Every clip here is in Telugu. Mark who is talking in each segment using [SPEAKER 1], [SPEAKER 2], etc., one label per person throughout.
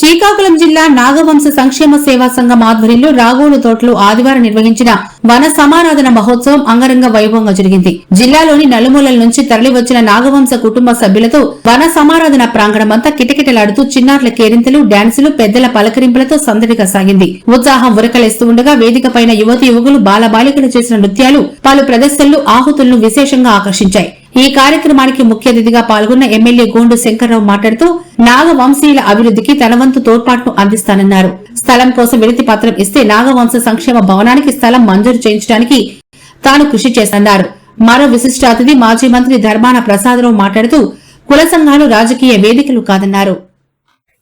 [SPEAKER 1] శ్రీకాకుళం జిల్లా నాగవంశ సంక్షేమ సేవా సంఘం ఆధ్వర్యంలో రాగోలు తోటలో ఆదివారం నిర్వహించిన వన సమారాధన మహోత్సవం అంగరంగ వైభవంగా జరిగింది. జిల్లాలోని నలుమూలల నుంచి తరలివచ్చిన నాగవంశ కుటుంబ సభ్యులతో వన సమారాధన ప్రాంగణమంతా కిటకిటలాడుతూ చిన్నారుల కేరింతలు డాన్సులు పెద్దల పలకరింపులతో సందడిగా సాగింది ఉత్సాహం ఉరకలేస్తూ ఉండగా వేదిక పైన యువతి యువకులు బాలబాలికలు చేసిన నృత్యాలు పలు ప్రదర్శనలు ఆహుతులను విశేషంగా ఆకర్షించాయి. ఈ కార్యక్రమానికి ముఖ్య అతిథిగా పాల్గొన్న ఎమ్మెల్యే గోండు శంకర్రావు మాట్లాడుతూ నాగవంశీయుల అభివృద్ధికి తన వంతు తోడ్పాటును అందిస్తానన్నారు. స్థలం కోసం వినతి పత్రం ఇస్తే నాగవంశ సంక్షేమ భవనానికి స్థలం మంజూరు చేయించడానికి తాను కృషి చేస్తన్నారు. మరో విశిష్ట అతిథి మాజీ మంత్రి ధర్మాన ప్రసాదరావు మాట్లాడుతూ కుల సంఘాలు రాజకీయ వేదికలు కాదన్నారు.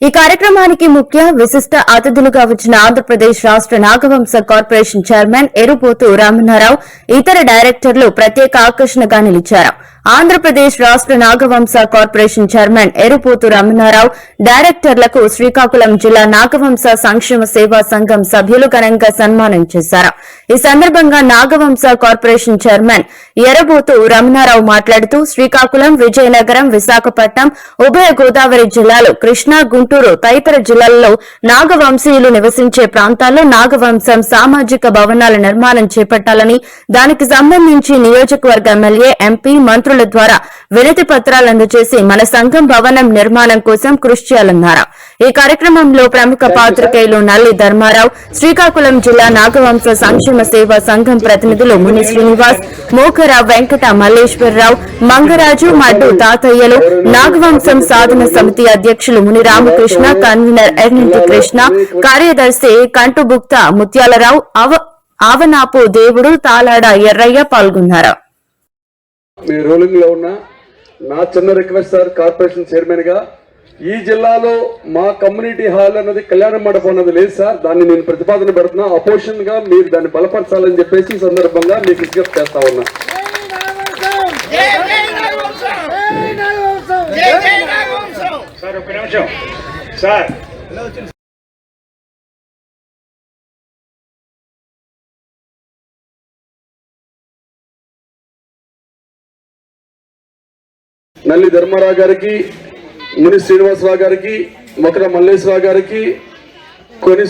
[SPEAKER 2] ఈ కార్యక్రమానికి ముఖ్య విశిష్ట అతిథులుగా వచ్చిన ఆంధ్రప్రదేశ్ రాష్ట్ర నాగవంశ కార్పొరేషన్ చైర్మన్ ఎరుపోతు రామన్నారావు ఇతర డైరెక్టర్లు ప్రత్యేక ఆకర్షణగా నిలిచారు. ఆంధ్రప్రదేశ్ రాష్ట్ర నాగవంశ కార్పొరేషన్ చైర్మన్ ఎరుపోతు రమణారావు డైరెక్టర్లకు శ్రీకాకుళం జిల్లా నాగవంశ సంక్షేమ సేవా సంఘం సభ్యులు ఘనంగా సన్మానం చేశారు. ఈ సందర్భంగా నాగవంశ కార్పొరేషన్ చైర్మన్ ఎరబోతు రమణారావు మాట్లాడుతూ శ్రీకాకుళం విజయనగరం విశాఖపట్నం ఉభయ గోదావరి జిల్లాలు కృష్ణా గుంటూరు తదితర జిల్లాల్లో నాగవంశీయులు నివసించే ప్రాంతాల్లో నాగవంశం సామాజిక భవనాల నిర్మాణం చేపట్టాలని దానికి సంబంధించి నియోజకవర్గ ఎమ్మెల్యే ఎంపీ మంత్రుల ద్వారా వినతి పత్రాలు అందజేసి మన సంఘం భవనం నిర్మాణం కోసం కృషి చేయాలన్నారు. ఈ కార్యక్రమంలో ప్రముఖ పాత్రికేయులు నల్లి ధర్మారావు శ్రీకాకుళం జిల్లా నాగవంశ సంక్షేమ సేవా సంఘం ప్రతినిధులు ముని శ్రీనివాస్ మోకరా వెంకట మల్లేశ్వరరావు మంగరాజు మడ్డు తాతయ్యలు నాగవంశం సాధన సమితి అధ్యక్షులు ముని రామకృష్ణ కన్వీనర్ ఎర్నింటి కృష్ణ కార్యదర్శి కంటుబుక్త ముత్యాలరావు అవ ఆవనాపు దేవుడు తాలాడ ఎర్రయ్య పాల్గొన్నారు.
[SPEAKER 3] మీ రూలింగ్లో ఉన్న నా చిన్న రిక్వెస్ట్ సార్ కార్పొరేషన్ చైర్మన్గా ఈ జిల్లాలో మా కమ్యూనిటీ హాల్ అన్నది కళ్యాణ మండపం అన్నది లేదు సార్. దాన్ని నేను ప్రతిపాదన పెడుతున్నా. అపోజిషన్గా మీరు దాన్ని బలపరచాలని చెప్పేసి ఈ సందర్భంగా మీకు విజ్ఞప్తి చేస్తా ఉన్నా.
[SPEAKER 4] సార్ ఒక్క నిమిషం. సార్.
[SPEAKER 3] నల్లి ధర్మారావు గారికి ముని శ్రీనివాసరావు గారికి మకర మల్లేశ్వరరావు గారికి కొని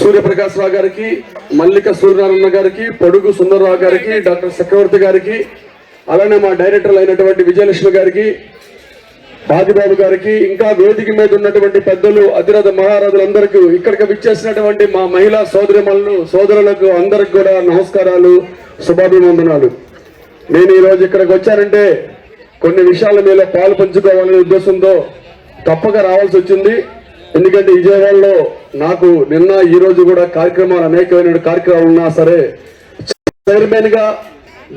[SPEAKER 3] సూర్యప్రకాశ్రావు గారికి మల్లిక సూర్యనారాయణ గారికి పొడుగు సుందరరావు గారికి డాక్టర్ చక్రవర్తి గారికి అలానే మా డైరెక్టర్లు అయినటువంటి విజయలక్ష్మి గారికి బాదిబాబు గారికి ఇంకా వేదిక మీద ఉన్నటువంటి పెద్దలు అతిరథ మహారాజులందరికీ ఇక్కడికి విచ్చేసినటువంటి మా మహిళా సోదరిమణులు సోదరులకు అందరికి కూడా నమస్కారాలు శుభాభివందనాలు నేను ఈ రోజు ఇక్కడికి వచ్చానంటే కొన్ని విషయాల మీద పాలు పంచుకోవాలనే ఉద్దేశంతో తప్పక రావాల్సి వచ్చింది. ఎందుకంటే విజయవాడలో నాకు నిన్న ఈ రోజు కూడా కార్యక్రమాలు అనేకమైన కార్యక్రమాలు ఉన్నా సరే చైర్మన్గా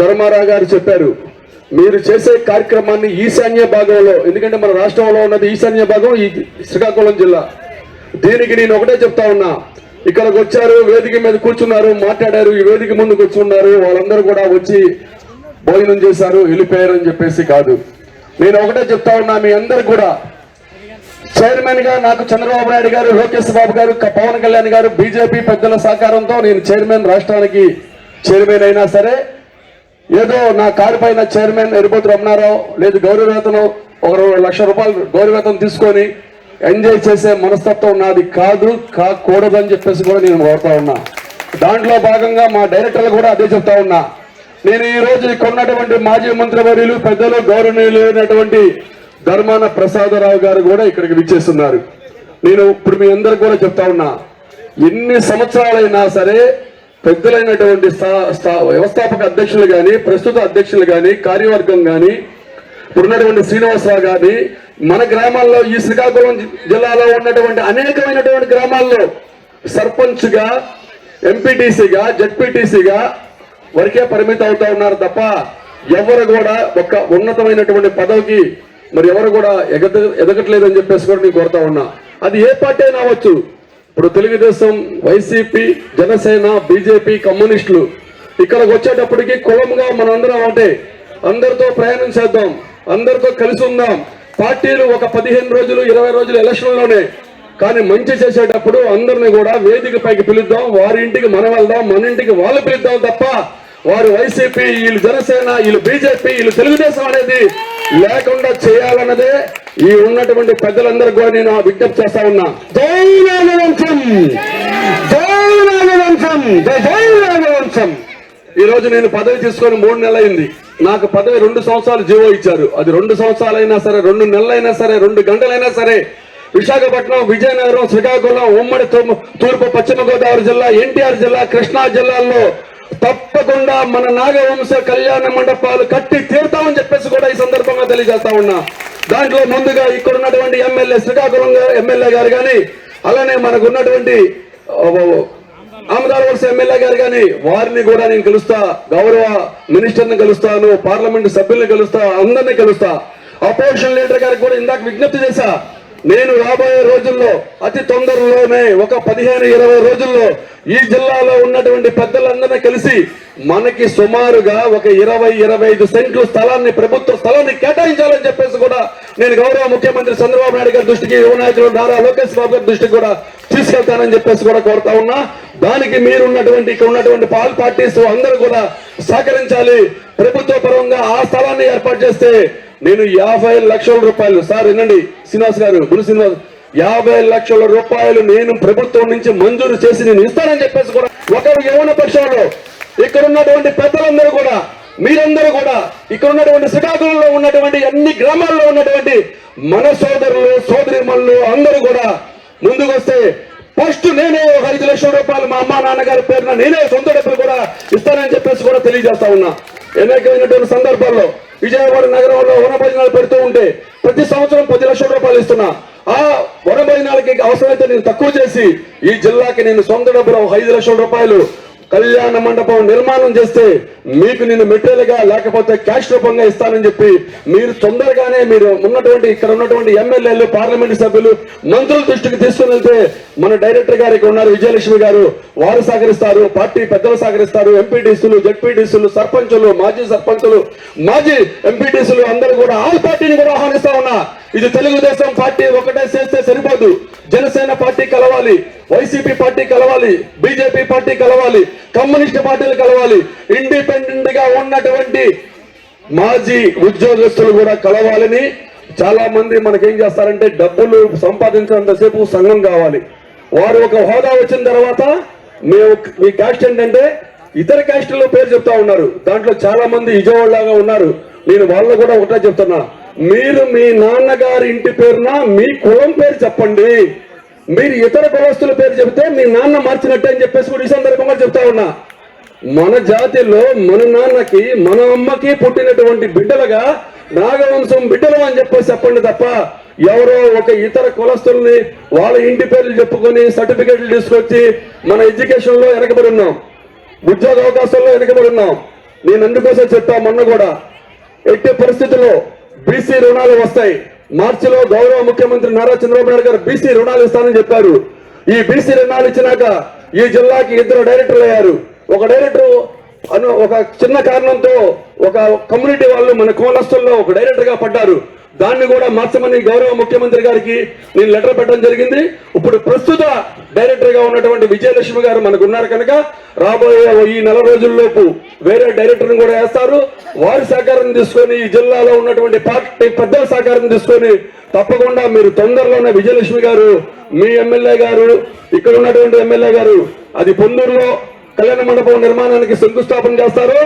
[SPEAKER 3] ధర్మారావు గారు చెప్పారు మీరు చేసే కార్యక్రమాన్ని ఈశాన్య భాగంలో ఎందుకంటే మన రాష్ట్రంలో ఉన్నది ఈశాన్య భాగం ఈ శ్రీకాకుళం జిల్లా. దీనికి నేను ఒకటే చెప్తా ఉన్నా ఇక్కడికి వచ్చారు వేదిక మీద కూర్చున్నారు మాట్లాడారు ఈ వేదిక ముందు కూర్చున్నారు వాళ్ళందరూ కూడా వచ్చి భోజనం చేశారు వెళ్ళిపోయారు అని చెప్పేసి కాదు. నేను ఒకటే చెప్తా ఉన్నా మీ అందరు కూడా. చైర్మన్గా నాకు చంద్రబాబు నాయుడు గారు లోకేష్ బాబు గారు పవన్ కళ్యాణ్ గారు బీజేపీ పెద్దల సహకారంతో నేను చైర్మన్ రాష్ట్రానికి చైర్మన్ అయినా సరే ఏదో నా కారు పైన చైర్మన్ ఎరుపతి రమణారావు లేదు గౌరవవేతనం ఒక లక్ష రూపాయలు గౌరవవేతనం తీసుకొని ఎంజాయ్ చేసే మనస్తత్వం నాది కాదు కాకూడదు అని చెప్పేసి కూడా నేను కోరుతా ఉన్నా. దాంట్లో భాగంగా మా డైరెక్టర్లు కూడా అదే చెప్తా ఉన్నా. నేను ఈ రోజు కొన్నటువంటి ఉన్నటువంటి మాజీ మంత్రివర్యులు పెద్దలు గౌరవనీయులు అయినటువంటి ధర్మాన ప్రసాదరావు గారు కూడా ఇక్కడికి విచ్చేస్తున్నారు. నేను ఇప్పుడు మీ అందరికి కూడా చెప్తా ఉన్నా ఎన్ని సంవత్సరాలైనా సరే పెద్దలైనటువంటి స్థా- వ్యవస్థాపక అధ్యక్షులు కానీ ప్రస్తుత అధ్యక్షులు కానీ కార్యవర్గం కానీ ఉన్నటువంటి శ్రీనివాసరావు కానీ మన గ్రామాల్లో ఈ శ్రీకాకుళం జిల్లాలో ఉన్నటువంటి అనేకమైనటువంటి గ్రామాల్లో సర్పంచ్గా ఎంపీటీసీగా జడ్పీటీసీగా వరకే పరిమితం అవుతా ఉన్నారు తప్ప ఎవరు కూడా ఒక ఉన్నతమైనటువంటి పదవికి మరి ఎవరు కూడా ఎగద ఎదగట్లేదని చెప్పేసి కూడా నేను కోరుతా ఉన్నా. అది ఏ పార్టీ అయినా అవ్వచ్చు. ఇప్పుడు తెలుగుదేశం వైసీపీ జనసేన బీజేపీ కమ్యూనిస్టులు ఇక్కడికి వచ్చేటప్పటికి కులంగా మనందరం అంటే అందరితో ప్రయాణం చేద్దాం అందరితో కలిసి ఉందాం. పార్టీలు ఒక పదిహేను రోజులు ఇరవై రోజులు ఎలక్షన్లోనే కానీ మంచి చేసేటప్పుడు అందరిని కూడా వేదిక పైకి పిలుద్దాం వారి ఇంటికి మనం వెళ్దాం మన ఇంటికి వాళ్ళు పిలుద్దాం తప్ప వారు వైసీపీ వీళ్ళు జనసేన వీళ్ళు బీజేపీ వీళ్ళు తెలుగుదేశం అనేది లేకుండా చేయాలన్నదే ఈ ఉన్నటువంటి పెద్దలందరికీ కూడా నేను విజ్ఞప్తి చేస్తా ఉన్నా. జై నాగవంశం జై నాగవంశం జై జై నాగవంశం ఈ రోజు నేను పదవి తీసుకొని మూడు నెలలైంది. నాకు పదవి రెండు సంవత్సరాలు జీవో ఇచ్చారు. అది రెండు సంవత్సరాలైనా సరే రెండు నెలలైనా సరే రెండు గంటలైనా సరే విశాఖపట్నం విజయనగరం శ్రీకాకుళం ఉమ్మడి తూర్పు తూర్పు పశ్చిమ గోదావరి జిల్లా ఎన్టీఆర్ జిల్లా కృష్ణా జిల్లాల్లో తప్పకుండా మన నాగవంశ కళ్యాణ మండపాలు కట్టి తీరుతామని చెప్పేసి కూడా ఈ సందర్భంగా తెలియజేస్తా ఉన్నా. దాంట్లో ముందుగా ఇక్కడ ఉన్నటువంటి ఎమ్మెల్యే శ్రీకాకుళం ఎమ్మెల్యే గారు కానీ అలానే మనకు ఉన్నటువంటి ఆ, వలస ఎమ్మెల్యే గారు కానీ వారిని కూడా నేను కలుస్తా గౌరవ మినిస్టర్ని కలుస్తాను పార్లమెంట్ సభ్యుల్ని కలుస్తా అందరినీ కలుస్తా. అపోజిషన్ లీడర్ గారికి కూడా ఇందాక విజ్ఞప్తి చేశా నేను రాబోయే రోజుల్లో అతి తొందరలోనే ఒక పదిహేను ఇరవై రోజుల్లో ఈ జిల్లాలో ఉన్నటువంటి పెద్దలందరినీ కలిసి మనకి సుమారుగా ఒక ఇరవై ఇరవై ఐదు సెంట్లు స్థలాన్ని ప్రభుత్వ స్థలాన్ని కేటాయించాలని చెప్పేసి కూడా నేను గౌరవ ముఖ్యమంత్రి చంద్రబాబు నాయుడు గారి దృష్టికి యువనాయకులు నారా లోకేష్ బాబు గారి దృష్టికి కూడా తీసుకెళ్తానని చెప్పేసి కూడా కోరుతా ఉన్నా. దానికి మీరున్నటువంటి ఇక్కడ ఉన్నటువంటి పాల్ పార్టీస్ అందరూ కూడా సహకరించాలి. ప్రభుత్వ పరంగా ఆ స్థలాన్ని ఏర్పాటు చేస్తే నేను యాభై లక్షల రూపాయలు సార్ వినండి శ్రీనివాస్ గారు గురు శ్రీనివాస్ యాభై లక్షల రూపాయలు నేను ప్రభుత్వం నుంచి మంజూరు చేసి నేను ఇస్తానని చెప్పేసి కూడా ఒకరు యవన పక్షంలో ఇక్కడ ఉన్నటువంటి పెద్దలందరూ కూడా మీరందరూ కూడా ఇక్కడ ఉన్నటువంటి శ్రీకాకుళంలో ఉన్నటువంటి అన్ని గ్రామాల్లో ఉన్నటువంటి మన సోదరులు సోదరిమణులు అందరూ కూడా ముందుకు వస్తే ఫస్ట్ నేనే ఒక ఐదు లక్షల రూపాయలు మా అమ్మా నాన్నగారి పేరున నేనే సొంత డబ్బులు కూడా ఇస్తానని చెప్పేసి కూడా తెలియజేస్తా ఉన్నా. అనేకమైనటువంటి సందర్భాల్లో విజయవాడ నగరంలో వన భోజనాలు పెడుతూ ఉంటే ప్రతి సంవత్సరం పది లక్షల రూపాయలు ఇస్తున్నా. ఆ వన భోజనాలకి అవసరమైతే నేను తక్కువ చేసి ఈ జిల్లాకి నేను సొంత డబ్బులో ఐదు లక్షల రూపాయలు కళ్యాణ మండపం నిర్మాణం చేస్తే మీకు నేను మెటీరియల్గా లేకపోతే క్యాష్ రూపంగా ఇస్తానని చెప్పి మీరు తొందరగానే మీరు ఉన్నటువంటి ఇక్కడ ఉన్నటువంటి ఎమ్మెల్యేలు పార్లమెంట్ సభ్యులు మంత్రుల దృష్టికి తీసుకుని వెళ్తే మన డైరెక్టర్ గారు ఇక్కడ ఉన్నారు విజయలక్ష్మి గారు వారు సహకరిస్తారు పార్టీ పెద్దలు సహకరిస్తారు ఎంపీటీసీలు జడ్పీటీసీలు సర్పంచులు మాజీ సర్పంచులు మాజీ ఎంపీటీసీలు అందరూ కూడా ఆల్ పార్టీని కూడా ఆహ్వానిస్తా ఉన్నా. ఇది తెలుగుదేశం పార్టీ ఒకటే చేస్తే సరిపోదు. జనసేన పార్టీ కలవాలి వైసీపీ పార్టీ కలవాలి బీజేపీ పార్టీ కలవాలి కమ్యూనిస్ట్ పార్టీలు కలవాలి. ఇండిపెండెంట్గా ఉన్నటువంటి మాజీ ఉద్యోగస్తులు కూడా కలవాలని చాలా మంది మనకేం చేస్తారంటే డబ్బులు సంపాదించినంతసేపు సంఘం కావాలి. వారు ఒక హోదా వచ్చిన తర్వాత మేము మీ క్యాస్ట్ ఏంటంటే ఇతర క్యాస్టుల్లో పేరు చెప్తా ఉన్నారు. దాంట్లో చాలా మంది విజయవాడలాగా ఉన్నారు. నేను వాళ్ళు కూడా ఒకటే చెప్తున్నా. మీరు మీ నాన్నగారి ఇంటి పేరున మీ కులం పేరు చెప్పండి. మీరు ఇతర కులస్తుల పేరు చెబితే మీ నాన్న మార్చినట్టే అని చెప్పేసి కూడా ఈ సందర్భంగా చెప్తా ఉన్నా. మన జాతిలో మన నాన్నకి మన అమ్మకి పుట్టినటువంటి బిడ్డలుగా నాగవంశం బిడ్డలు అని చెప్పేసి చెప్పండి తప్ప ఎవరో ఒక ఇతర కులస్తుల్ని వాళ్ళ ఇంటి పేర్లు చెప్పుకొని సర్టిఫికేట్లు తీసుకొచ్చి మన ఎడ్యుకేషన్లో వెనకబడి ఉన్నాం. ఉద్యోగ అవకాశాల్లో వెనకబడి ఉన్నాం. నేను అందుకోసం చెప్పా మొన్న కూడా. ఎట్టి పరిస్థితుల్లో బీసీ రుణాలు వస్తాయి. మార్చిలో గౌరవ ముఖ్యమంత్రి నారా చంద్రబాబు నాయుడు గారు బీసీ రుణాలు ఇస్తానని చెప్పారు. ఈ బీసీ రుణాలు ఇచ్చినాక ఈ జిల్లాకి ఇద్దరు డైరెక్టర్లు అయ్యారు. ఒక డైరెక్టర్ అను ఒక చిన్న కారణంతో ఒక కమ్యూనిటీ వాళ్ళు మన కోలస్తుల్లో ఒక డైరెక్టర్గా పడ్డారు. దాన్ని కూడా మార్చమని గౌరవ ముఖ్యమంత్రి గారికి నేను లెటర్ పెట్టడం జరిగింది. ఇప్పుడు ప్రస్తుత డైరెక్టర్గా ఉన్నటువంటి విజయలక్ష్మి గారు మనకు ఉన్నారు కనుక రాబోయే ఈ నెల రోజుల్లోపు వేరే డైరెక్టర్ కూడా వేస్తారు. వారి సహకారం తీసుకొని ఈ జిల్లాలో ఉన్నటువంటి పార్టీ పెద్దల సహకారం తీసుకొని తప్పకుండా మీరు తొందరలోనే విజయలక్ష్మి గారు మీ ఎమ్మెల్యే గారు ఇక్కడ ఉన్నటువంటి ఎమ్మెల్యే గారు అది పొందూరులో కళ్యాణ మండపం నిర్మాణానికి శంకుస్థాపన చేస్తారు.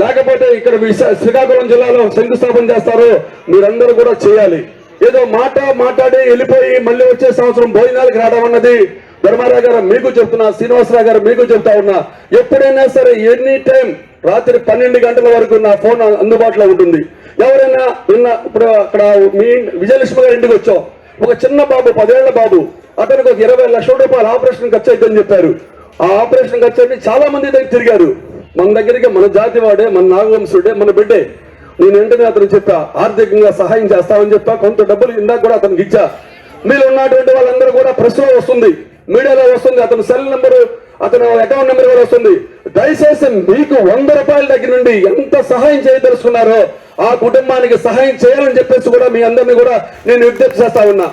[SPEAKER 3] లేకపోతే ఇక్కడ శ్రీకాకుళం జిల్లాలో శంకుస్థాపన చేస్తారు. మీరందరూ కూడా చేయాలి. ఏదో మాట మాట్లాడి వెళ్ళిపోయి మళ్ళీ వచ్చే సంవత్సరం భోజనాలకు రావడం అన్నది ధర్మారావు గారు మీకు చెప్తున్నా శ్రీనివాసరావు గారు మీకు చెప్తా ఉన్నా ఎప్పుడైనా సరే ఎనీ టైం రాత్రి పన్నెండు గంటల వరకు నా ఫోన్ అందుబాటులో ఉంటుంది. ఎవరైనా నిన్న ఇప్పుడు అక్కడ మీ విజయలక్ష్మి గారి ఇంటికి వచ్చాం. ఒక చిన్న బాబు పదేళ్ళ బాబు అతనికి ఒక ఇరవై లక్షల రూపాయలు ఆపరేషన్ ఖర్చు అవుతుందని చెప్పారు. ఆ ఆపరేషన్ ఖర్చు అయితే చాలా మంది దగ్గర తిరిగారు. మన దగ్గరికి మన జాతి వాడే మన నాగవంశుడే మన బిడ్డే. నేను వెంటనే అతను చెప్పా ఆర్థికంగా సహాయం చేస్తామని చెప్పా కొంత డబ్బులు ఇందాక కూడా అతనికి ఇచ్చా. మీరు ఉన్నటువంటి వాళ్ళందరూ కూడా ప్రశ్న వస్తుంది. మీడియాలో వస్తుంది. అతను సెల్ నెంబరు అతను అకౌంట్ నెంబర్ కూడా వస్తుంది. దయచేసి మీకు వంద రూపాయల దగ్గర నుండి ఎంత సహాయం చేయదలుచుకున్నారో ఆ కుటుంబానికి సహాయం చేయాలని చెప్పేసి కూడా మీ అందరినీ కూడా నేను విజ్ఞప్తి చేస్తా ఉన్నా.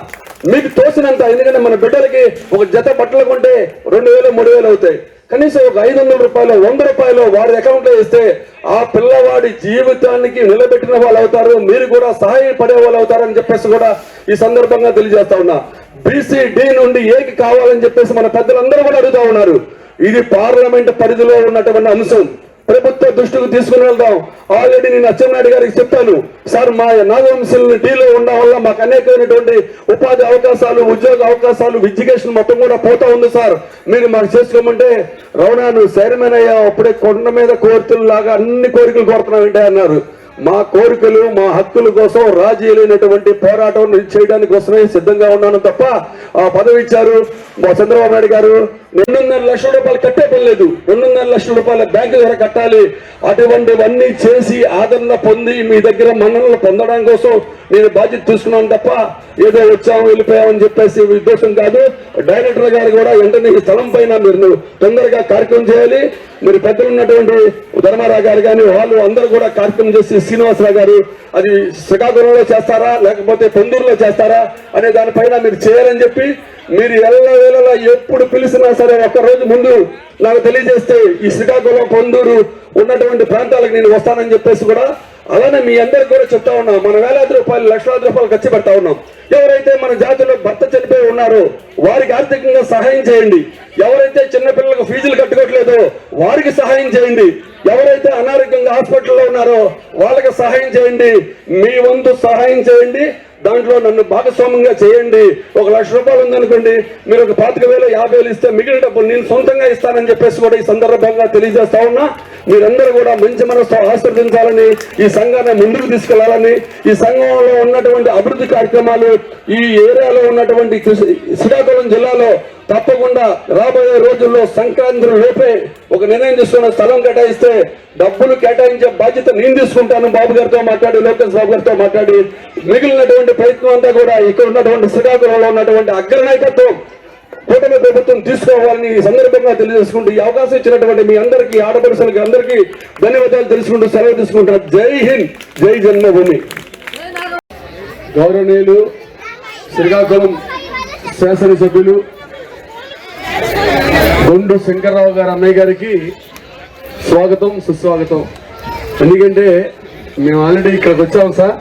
[SPEAKER 3] మీకు తోసినంత ఎందుకంటే మన బిడ్డలకి ఒక జత బట్టలు కొంటే రెండు వేలు మూడు వేలు అవుతాయి. కనీసం ఒక ఐదు వందల రూపాయలు వంద రూపాయలు వారి అకౌంట్లో ఇస్తే ఆ పిల్లవాడి జీవితానికి నిలబెట్టిన వాళ్ళు అవుతారు మీరు కూడా సహాయపడే వాళ్ళు అవుతారని చెప్పేసి కూడా ఈ సందర్భంగా తెలియజేస్తా ఉన్నా. బీసీడీ నుండి ఏకి కావాలని చెప్పేసి మన పెద్దలందరూ కూడా అడుగుతా ఉన్నారు. ఇది పార్లమెంట్ పరిధిలో ఉన్నటువంటి అంశం. ప్రభుత్వ దృష్టికి తీసుకుని వెళ్దాం. ఆల్రెడీ నేను అచ్చెన్నాయుడు గారికి చెప్తాను సార్ మా నాగవంశులను డీలో ఉండడం వల్ల మాకు అనేకమైనటువంటి ఉపాధి అవకాశాలు ఉద్యోగ అవకాశాలు ఎడ్యుకేషన్ మొత్తం కూడా పోతా ఉంది సార్. మీరు మాకు చేసుకోమంటే రవణా నువ్వు చైర్మన్ అయ్యా అప్పుడే కొండ మీద కోరికలు లాగా అన్ని కోరికలు కోరుతున్నావంటే అన్నారు. మా కోరికలు మా హక్కుల కోసం రాజీ లేనటువంటి పోరాటం నేను చేయడానికి కోసమే సిద్ధంగా ఉన్నాను తప్ప ఆ పదవి ఇచ్చారు మా చంద్రబాబు నాయుడు గారు. రెండున్నర లక్షల రూపాయలు కట్టే పని లేదు. రెండున్నర లక్షల రూపాయల బ్యాంకు ద్వారా కట్టాలి. అటువంటివన్నీ చేసి ఆదరణ పొంది మీ దగ్గర మన్ననలు పొందడం కోసం నేను బాధ్యత తీసుకున్నాను తప్ప ఏదో వచ్చాము వెళ్ళిపోయామని చెప్పేసి ఉద్దేశం కాదు. డైరెక్టర్ గారు కూడా వెంటనే ఈ స్థలం పైన మీరు తొందరగా కార్యక్రమం చేయాలి. మీరు పెద్దలు ఉన్నటువంటి ధర్మారావు గారు కానీ వాళ్ళు అందరూ కూడా కార్యక్రమం చేసి శ్రీనివాసరావు గారు అది శ్రీకాకుళంలో చేస్తారా లేకపోతే పొందూరులో చేస్తారా అనే దానిపైన మీరు చేయాలని చెప్పి మీరు ఎల్లవేళలా ఎప్పుడు పిలిచినా సరే ఒక్క రోజు ముందు నాకు తెలియజేస్తే ఈ శ్రీకాకుళం పొందూరు ఉన్నటువంటి ప్రాంతాలకు నేను వస్తానని చెప్పేసి కూడా అలానే మీ అందరికి కూడా చెప్తా ఉన్నాం. మన వేలాది రూపాయలు లక్షలాది రూపాయలు ఖర్చు పెడతా ఉన్నాం. ఎవరైతే మన జాతిలో భర్త చనిపోయి ఉన్నారో వారికి ఆర్థికంగా సహాయం చేయండి. ఎవరైతే చిన్నపిల్లలకు ఫీజులు కట్టుకోవట్లేదో వారికి సహాయం చేయండి. ఎవరైతే అనారోగ్యంగా హాస్పిటల్లో ఉన్నారో వాళ్ళకి సహాయం చేయండి. మీ వంతు సహాయం చేయండి. దాంట్లో నన్ను భాగస్వామ్యంగా చేయండి. ఒక లక్ష రూపాయలు ఉందనుకోండి మీరు ఒక పాతిక వేలు యాభై వేలు ఇస్తే మిగిలిన డబ్బులు నేను సొంతంగా ఇస్తానని చెప్పేసి కూడా ఈ సందర్భంగా తెలియజేస్తా ఉన్నా. మీరందరూ కూడా మంచి మనసుతో ఆశీర్వదించాలని ఈ సంఘాన్ని ముందుకు తీసుకెళ్ళాలని ఈ సంఘంలో ఉన్నటువంటి అభివృద్ధి కార్యక్రమాలు ఈ ఏరియాలో ఉన్నటువంటి శ్రీకాకుళం జిల్లాలో తప్పకుండా రాబోయే రోజుల్లో సంక్రాంతి లోపే ఒక నిర్ణయం తీసుకున్న స్థలం కేటాయిస్తే డబ్బులు కేటాయించే బాధ్యత నేను తీసుకుంటాను. బాబు గారితో మాట్లాడి లోకేష్ బాబు గారితో మాట్లాడి మిగిలినటువంటి ప్రయత్నం అంతా కూడా ఇక్కడ ఉన్నటువంటి శ్రీకాకుళంలో ఉన్నటువంటి అగ్రనాయకత్వం కూటమి ప్రభుత్వం తీసుకోవాలని ఈ సందర్భంగా తెలియజేసుకుంటూ ఈ అవకాశం ఇచ్చినటువంటి మీ అందరికీ ఆడపడుసలకి అందరికీ ధన్యవాదాలు తెలుసుకుంటూ సెలవు తీసుకుంటా జై హింద్ జై జన్మభూమి. గౌరవనీయులు శ్రీకాకుళం శాసనసభ్యులు గుండు శంకర్రావు గారు అన్నయ్య గారికి స్వాగతం సుస్వాగతం. ఎందుకంటే మేము ఆల్రెడీ ఇక్కడికి వచ్చాం సార్.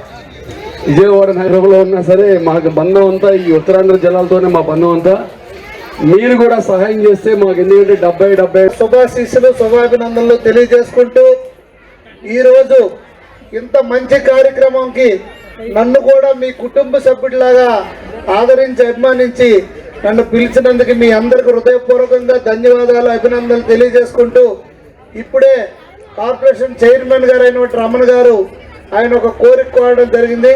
[SPEAKER 3] విజయవాడ నగరంలో ఉన్నా సరే మాకు బంధం అంతా ఈ ఉత్తరాంధ్ర జిల్లాలతోనే మా బంధం అంతా. మీరు కూడా సహాయం చేస్తే మాకు ఎందుకంటే డెబ్బై డెబ్బై
[SPEAKER 5] శుభాశీస్సులు శుభాభినందనలు తెలియజేసుకుంటూ ఈరోజు ఇంత మంచి కార్యక్రమంకి నన్ను కూడా మీ కుటుంబ సభ్యుడిలాగా ఆదరించి అభిమానించి నన్ను పిలిచినందుకు మీ అందరికి హృదయపూర్వకంగా ధన్యవాదాలు అభినందనలు తెలియజేసుకుంటూ ఇప్పుడే కార్పొరేషన్ చైర్మన్ గారు అయినటువంటి రమణ గారు ఆయన ఒక కోరిక కోరడం జరిగింది.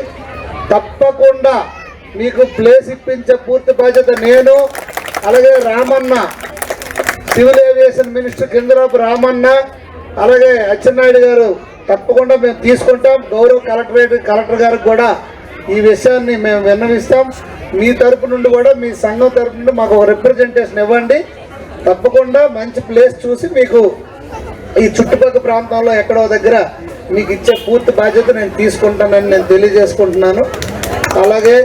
[SPEAKER 5] తప్పకుండా మీకు ప్లేస్ ఇప్పించే పూర్తి బాధ్యత నేను అలాగే Ramanna civil aviation minister Kinjarapu Ramanna అలాగే అచ్చెన్నాయుడు గారు తప్పకుండా మేము తీసుకుంటాం. గౌరవ కలెక్టరేట్ కలెక్టర్ గారికి కూడా ఈ విషయాన్ని మేము విన్నవిస్తాం. మీ తరపు నుండి కూడా మీ సంఘం తరపు నుండి మాకు ఒక రిప్రజెంటేషన్ ఇవ్వండి. తప్పకుండా మంచి ప్లేస్ చూసి మీకు ఈ చుట్టుపక్కల ప్రాంతంలో ఎక్కడో దగ్గర మీకు ఇచ్చే పూర్తి బాధ్యత నేను తీసుకుంటానని నేను తెలియజేసుకుంటున్నాను. అలాగే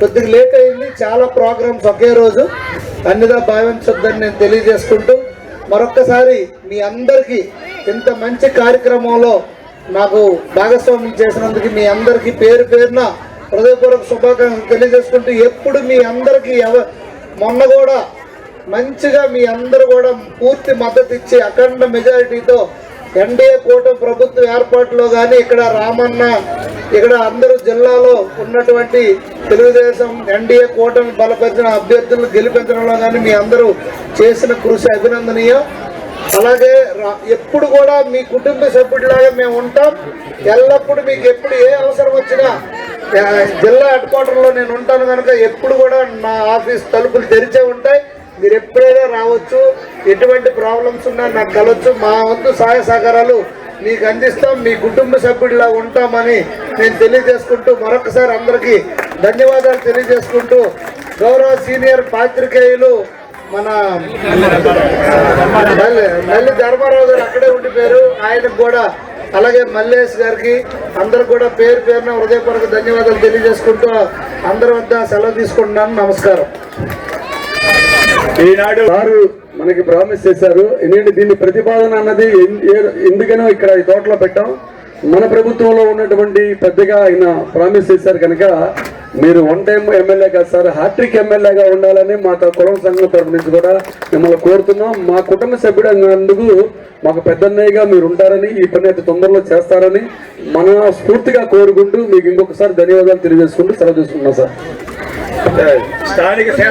[SPEAKER 5] కొద్దిగా లేట్ అయింది. చాలా ప్రోగ్రామ్స్ ఒకే రోజు. అన్నిదా భావించొద్దని నేను తెలియజేసుకుంటూ మరొక్కసారి మీ అందరికీ ఇంత మంచి కార్యక్రమంలో నాకు భాగస్వామ్యం చేసినందుకు మీ అందరికీ పేరు పేరున హృదయపూర్వక శుభాకాంక్షలు తెలియజేసుకుంటూ ఎప్పుడు మీ అందరికీ ఎవ మొన్న కూడా మంచిగా మీ అందరూ కూడా పూర్తి మద్దతు ఇచ్చి అఖండ మెజారిటీతో ఎన్డీఏ కూటమి ప్రభుత్వ ఏర్పాటులో కానీ ఇక్కడ రామన్న ఇక్కడ అందరూ జిల్లాలో ఉన్నటువంటి తెలుగుదేశం ఎన్డీఏ కూటమి బలపరిచిన అభ్యర్థులను గెలిపించడంలో కానీ మీ అందరూ చేసిన కృషి అభినందనీయం. అలాగే రా- ఎప్పుడు కూడా మీ కుటుంబ సభ్యుడిలాగా మేము ఉంటాం. ఎల్లప్పుడూ మీకు ఎప్పుడు ఏ అవసరం వచ్చినా జిల్లా హెడ్ క్వార్టర్లో నేను ఉంటాను కనుక ఎప్పుడు కూడా నా ఆఫీస్ తలుపులు తెరిచే ఉంటాయి. మీరు ఎప్పుడైనా రావచ్చు. ఎటువంటి ప్రాబ్లమ్స్ ఉన్నా నాకు కలవచ్చు. మా వంతు సహాయ సహకారాలు మీకు అందిస్తాం. మీ కుటుంబ సభ్యుడిలా ఉంటామని నేను తెలియజేసుకుంటూ మరొకసారి అందరికీ ధన్యవాదాలు తెలియజేసుకుంటూ గౌరవ సీనియర్ పాత్రికేయులు మన మళ్ళీ ధర్మారావు గారు అక్కడే ఉండిపోయారు. ఆయనకు కూడా అలాగే మల్లేష్ గారికి అందరు కూడా పేరు పేరున హృదయపూర్వక ధన్యవాదాలు తెలియజేసుకుంటూ అందరి వద్ద సెలవు తీసుకుంటున్నాను. నమస్కారం.
[SPEAKER 4] ఈనాడు
[SPEAKER 3] వారు మనకి ప్రామిస్ చేశారు. ఎందుకంటే దీన్ని ప్రతిపాదన అన్నది ఎందుకనో ఇక్కడ ఈ తోటలో పెట్టాం. మన ప్రభుత్వంలో ఉన్నటువంటి పెద్దగా ఆయన ప్రామిస్ చేశారు కనుక మీరు వన్ టైం ఎమ్మెల్యే కాదు సార్ హ్యాట్రిక్ ఎమ్మెల్యేగా ఉండాలని మా కులం సంఘం తరపు నుంచి కూడా మిమ్మల్ని కోరుతున్నాం. మా కుటుంబ సభ్యుడు అందుకు మాకు పెద్దన్నయ్యగా మీరు ఉంటారని ఈ పని అయితే తొందరలో చేస్తారని మన స్ఫూర్తిగా కోరుకుంటూ మీకు ఇంకొకసారి ధన్యవాదాలు తెలియజేసుకుంటూ సెలవు చేసుకుంటున్నాం సార్.
[SPEAKER 4] స్థానిక